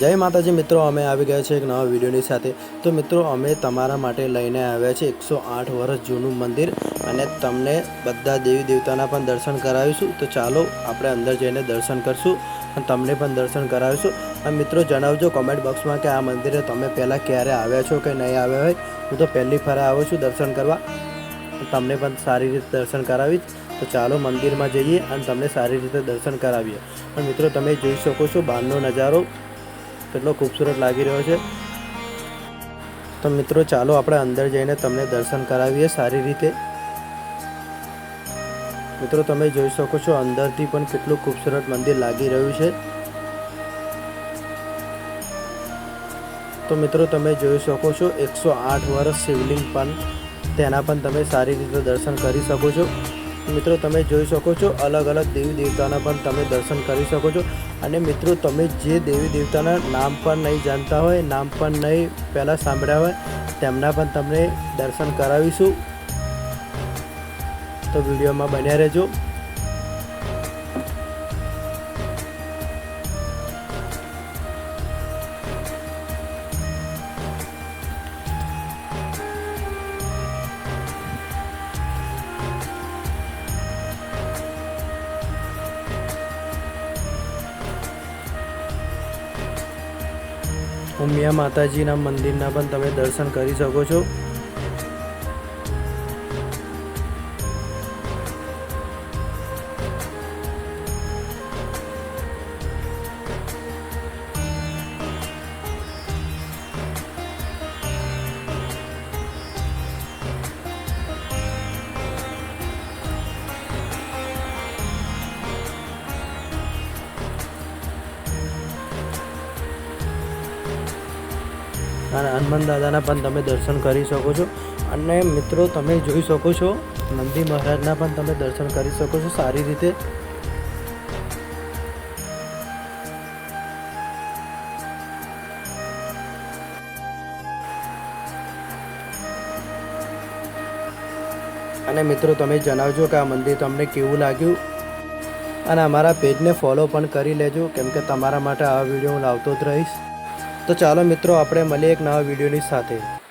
જય માતાજી, મિત્રો, અમે આવી ગયા છે એક નવા વિડીયોની સાથે. તો મિત્રો, અમે તમારા માટે લઈને આવ્યા છે એકસો આઠ વર્ષ જૂનું મંદિર અને તમને બધા દેવી દેવતાના પણ દર્શન કરાવીશું. તો ચાલો, આપણે અંદર જઈને દર્શન કરશું અને તમને પણ દર્શન કરાવીશું. અને મિત્રો, જણાવજો કોમેન્ટ બોક્સમાં કે આ મંદિરે તમે પહેલાં ક્યારે આવ્યા છો કે નહીં આવ્યા હોય. હું તો પહેલી ફરે આવું છું દર્શન કરવા. તમને પણ સારી રીતે દર્શન કરાવીશ. તો ચાલો મંદિરમાં જઈએ અને તમને સારી રીતે દર્શન કરાવીએ. અને મિત્રો, તમે જોઈ શકો છો બહારનો નજારો. કેટલો ખૂબસૂરત લાગી રહ્યો છે. તો મિત્રો, ચાલો આપણે અંદર જઈને તમને દર્શન કરાવીએ સારી રીતે. મિત્રો, તમે જોઈ શકો છો અંદરથી પણ કેટલું ખૂબસૂરત મંદિર લાગી રહ્યું છે. તો મિત્રો, તમે જોઈ શકો છો એકસો આઠ વર્ષ શિવલિંગ પણ તેના પણ તમે સારી રીતે દર્શન કરી શકો છો. મિત્રો, તમે જોઈ શકો છો, અલગ અલગ દેવી દેવતાના પણ તમે દર્શન કરી શકો છો. અને મિત્રો, તમે જે દેવી દેવતાના નામ પણ નહીં જાણતા હોય, નામ પણ નહીં પહેલાં સાંભળ્યા હોય, તેમના પણ તમને દર્શન કરાવીશું. તો વિડીયોમાં બન્યા રહેજો. ઉમિયા માતાજીના મંદિરના પણ તમે દર્શન કરી શકો છો. હનુમાન દાદાના પણ તમે દર્શન કરી શકો છો. અને મિત્રો, તમે જોઈ શકો છો, નંદી મહારાજના પણ તમે દર્શન કરી શકો છો સારી રીતે. અને મિત્રો, તમે જણાવજો કે આ મંદિર તમને કેવું લાગ્યું? અને અમારા પેજને ફોલો પણ કરી લેજો, કેમ કે તમારા માટે આ વીડિયો હું લાવતો જ રહીશ. તો ચાલો મિત્રો આપણે મળીએ એક નવા વિડીયોની સાથે.